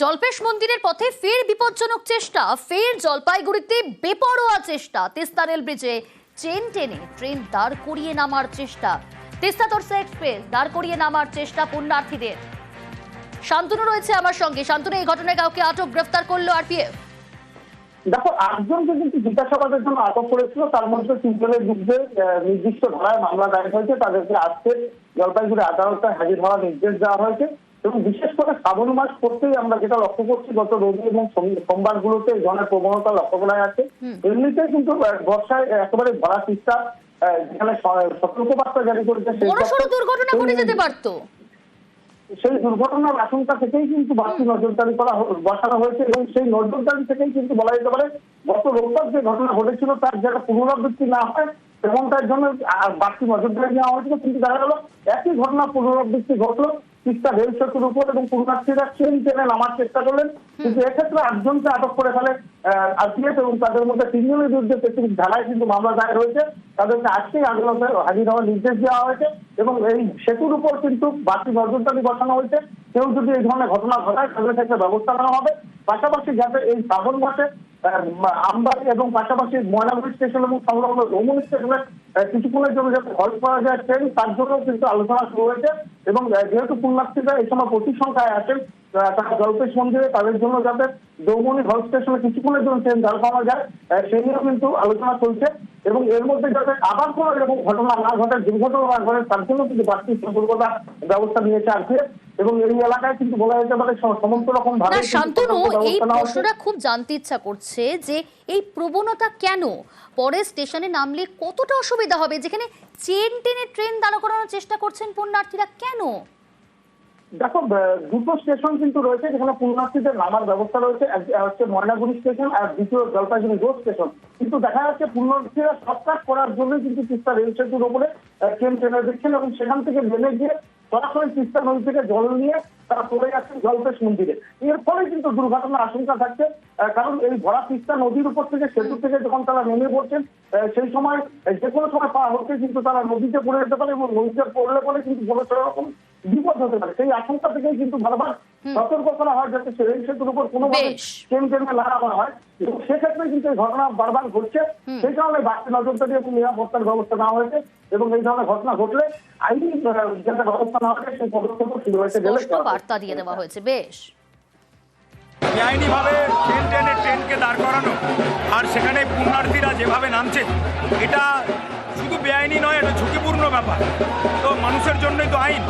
জলপেশ মন্দিরের পথে ফের বিপজ্জনক চেষ্টা। ফের জলপাইগুড়িতে বেপরোয়া চেষ্টা। তেস্তা রেল ব্রিজে চেন টেনে, ট্রেন দাঁড় করিয়ে নামার চেষ্টা। তেস্তা তরসা এক্সপ্রেস, দাঁড় করিয়ে নামার চেষ্টা পুণ্যার্থীদের। শান্তনু রয়েছে আমার সঙ্গে। শান্তনু, এই ঘটনায় কাউকে আটক, গ্রেফতার করল আরপিএফ? দেখো আটজনকে কিন্তু জিজ্ঞাসাবাদের জন্য আটক করেছিল, তার মধ্যে তিনজনের বিরুদ্ধে নির্দিষ্ট ধারায় মামলা দায়ের হয়েছে। তাদেরকে আজকে জলপাইগুড়ি আদালতে হাজির হওয়ার নির্দেশ দেওয়া হয়েছে। এবং বিশেষ করে শ্রাবণ মাস করতেই আমরা যেটা লক্ষ্য করছি গত রবি এবং সোমবার গুলোতে ধরনের প্রবণতা লক্ষ্য করা যাচ্ছে। এমনিতে কিন্তু বর্ষায় একেবারে ভরা চিস্তা যেখানে সতর্কবার্তা জারি করেছে সেই দুর্ঘটনা ঘটে যেতে পারতো। সেই দুর্ঘটনার আশঙ্কা থেকেই কিন্তু বাড়তি নজরদারি করা বসানো হয়েছে এবং সেই নজরদারি থেকেই কিন্তু বলা যেতে পারে গত রোববার যে ঘটনা ঘটেছিল তার যারা পুনরাবৃত্তি না হয় এবং তার জন্য বাড়তি নজরদারি নেওয়া হয়েছিল। কিন্তু দেখা গেল একই ঘটনা পুনরাবৃত্তি ঘটলো। তিস্তা রেল সেতুর উপর এবং পুনরার্থীরা ট্রেন টেনে নামার চেষ্টা করলেন। কিন্তু এক্ষেত্রে আটজনকে আটক করে ফেলে আরপিএফ এবং তাদের মধ্যে তিনজনের বিরুদ্ধে স্পেসিফিক ধারায় কিন্তু মামলা দায়ের হয়েছে। তাদেরকে আজকেই আদালতে হাজির হওয়ার নির্দেশ দেওয়া হয়েছে এবং এই সেতুর উপর কিন্তু বাড়তি নজরদারি বসানো হয়েছে। কেউ যদি এই ধরনের ঘটনা ঘটায় তাদের ক্ষেত্রে ব্যবস্থা নেওয়া হবে। পাশাপাশি যাতে এই শ্রাবণ মাসে আহ, আমবাড়ি এবং পাশাপাশি ময়নাগুড়ি স্টেশন এবং সংলগ্ন রমুন স্টেশনে কিছুক্ষণের জন্য যাতে হল্ট করা যায় ট্রেন তার জন্য কিন্তু আলোচনা শুরু হয়েছে এবং যেহেতু পুণ্যার্থীরা এই সময় প্রচুর সংখ্যায় আছেন তারা জল্পেশ মন্দিরে তাদের জন্য যাতে দৌমনি হল স্টেশনে কিছুক্ষণের জন্য ট্রেন দাঁড় পাওয়া যায় সেই নিয়েও কিন্তু আলোচনা চলছে। এবং এর মধ্যে যাতে আবার কোনো এরকম ঘটনা না ঘটে দুর্ঘটনা না ঘটে তার জন্য কিন্তু বাড়তি সতর্কতা ব্যবস্থা নিয়েছে এবং এই এলাকায় কিন্তু বলা যেতে পারে সমস্ত রকম ভাবে না শান্তনু এই। প্রশ্নটা খুব জানতে ইচ্ছা করছে যে এই প্রবণতা কেন? পরে স্টেশনে নামলে কতটা অসুবিধা হবে? যেখানে চেন টেনে ট্রেন দাঁড় করানোর চেষ্টা করছেন পুণ্যার্থীরা কেন? দেখো দুটো স্টেশন কিন্তু রয়েছে, যেখানে পুণ্যার্থীদের নামার ব্যবস্থা রয়েছে হচ্ছে ময়নাগুড়ি স্টেশন আর দ্বিতীয় জলপাইগুড়ি রোড স্টেশন কিন্তু দেখা যাচ্ছে পুণ্যার্থীরা শর্টকাট করার জন্য কিন্তু তিস্তা রেল সেতুর উপরে ট্রেন ট্রেনে দিচ্ছেন এবং সেখান থেকে নেমে গিয়ে সরাসরি তিস্তা নদী থেকে জল নিয়ে তারা চলে যাচ্ছেন জলপেশ মন্দিরে। এর ফলে কিন্তু দুর্ঘটনার আশঙ্কা থাকছে কারণ এই ভরা তিস্তা নদীর উপর থেকে, সেতু থেকে যখন তারা নেমে পড়ছেন সেই সময় যে কোনো সময় পা হচ্ছে কিন্তু তারা নদীতে পড়ে যেতে পারে এবং নদীতে পড়লে পরে কিন্তু কোনো রকম বিপদ হতে পারে। সেই আশঙ্কা থেকেই কিন্তু বারবার সতর্ক করা হয় যাতে রেল সেতুর উপর কোনোভাবে। ট্রেন ট্রেনে না নামা হয়। এবং সেক্ষেত্রে কিন্তু এই ঘটনা বারবার ঘটছে। সেই কারণে বাড়তি নজরদারি এবং নিরাপত্তার ব্যবস্থা নেওয়া হয়েছে এবং এই ধরনের ঘটনা ঘটলে আইনি ব্যবস্থা নেওয়া হয় সেই পদক্ষেপ শুরু হয়েছে বার্তা দিয়ে দেওয়া হয়েছে। বেশ। বেআইনিভাবে ট্রেন ট্রেনে ট্রেনকে দাঁড় করানো আর সেখানে পুণ্যার্থীরা যেভাবে নামছে এটা বেআইনি নয়, এটা ঝুঁকিপূর্ণ ব্যাপার। তো মানুষের জন্যই তো আইন।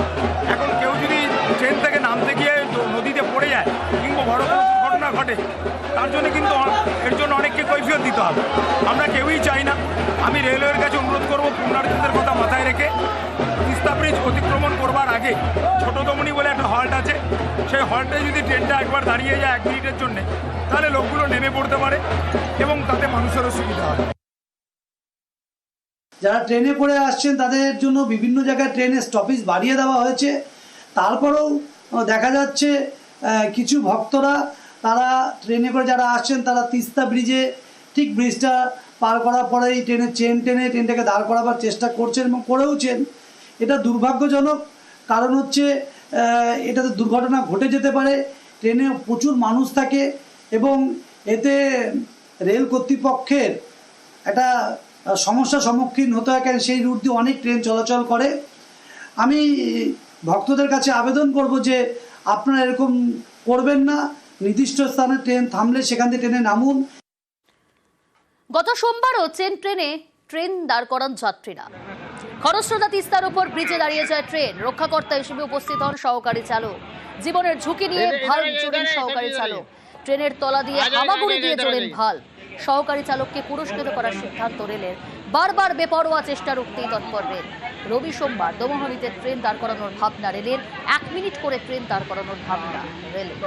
এখন কেউ যদি ট্রেন থেকে নামতে গিয়ে নদীতে পড়ে যায়, কিংবা বড় কোনো দুর্ঘটনা ঘটে, তার জন্য কিন্তু এর জন্য অনেককে কৈফিয়ত দিতে হবে। আমরা কেউই চাই না। আমি রেলওয়ের কাছে অনুরোধ করব পুণ্যার্থীদের কথা মাথায় রেখে তিস্তা ব্রিজ অতিক্রমণ করবার আগে ছোট দমনি বলে একটা হল্ট আছে। সেই হল্টে যদি ট্রেনটা একবার দাঁড়িয়ে যায় এক মিনিটের জন্যে, তাহলে লোকগুলো নেমে পড়তে পারে এবং তাতে মানুষেরও সুবিধা হয় যারা ট্রেনে করে আসছেন, তাদের জন্য বিভিন্ন জায়গায় ট্রেনের স্টপেজ বাড়িয়ে দেওয়া হয়েছে। তারপরেও দেখা যাচ্ছে কিছু ভক্তরা, তারা ট্রেনে করে যারা আসছেন, তারা তিস্তা ব্রিজে, ঠিক ব্রিজটা পার করার পরেই ট্রেনের চেন টেনে ট্রেনটাকে দাঁড় করাবার চেষ্টা করছেন এবং করেওছেন। এটা দুর্ভাগ্যজনক, কারণ হচ্ছে এটাতে দুর্ঘটনা ঘটে যেতে পারে, ট্রেনে প্রচুর মানুষ থাকে এবং এতে রেল কর্তৃপক্ষের একটা সমস্যার সম্মুখীন হতে হয় কারণ সেই রুট দিয়ে অনেক ট্রেন চলাচল করে। আমি ভক্তদের কাছে আবেদন করব যে আপনারা এরকম করবেন না নির্দিষ্ট স্থানে ট্রেন থামলে সেখান থেকে ট্রেনে নামুন। গত সোমবারও চেন ট্রেনে ট্রেন দাঁড় করান যাত্রীরা। খরস্রোতা তিস্তার উপর ব্রিজে দাঁড়িয়ে যায় ট্রেন। রক্ষাকর্তা হিসেবে উপস্থিত হন সহকারী চালক। জীবনের ঝুঁকি নিয়ে ভালো চড়েন সহকারী চালক। ট্রেনের তলা দিয়ে হামাগুড়ি দিয়ে চড়েন ভালো। সহকারী চালককে পুরস্কৃত করার সিদ্ধান্ত রেলের। বারবার বেপরোয়া চেষ্টা রুখতেই তৎপর রেল। রবি সোমবার দমোহনীতে ট্রেন দাঁড় করানোর ভাবনা রেলের। এক মিনিট করে ট্রেন দাঁড় করানোর ভাবনা রেলের।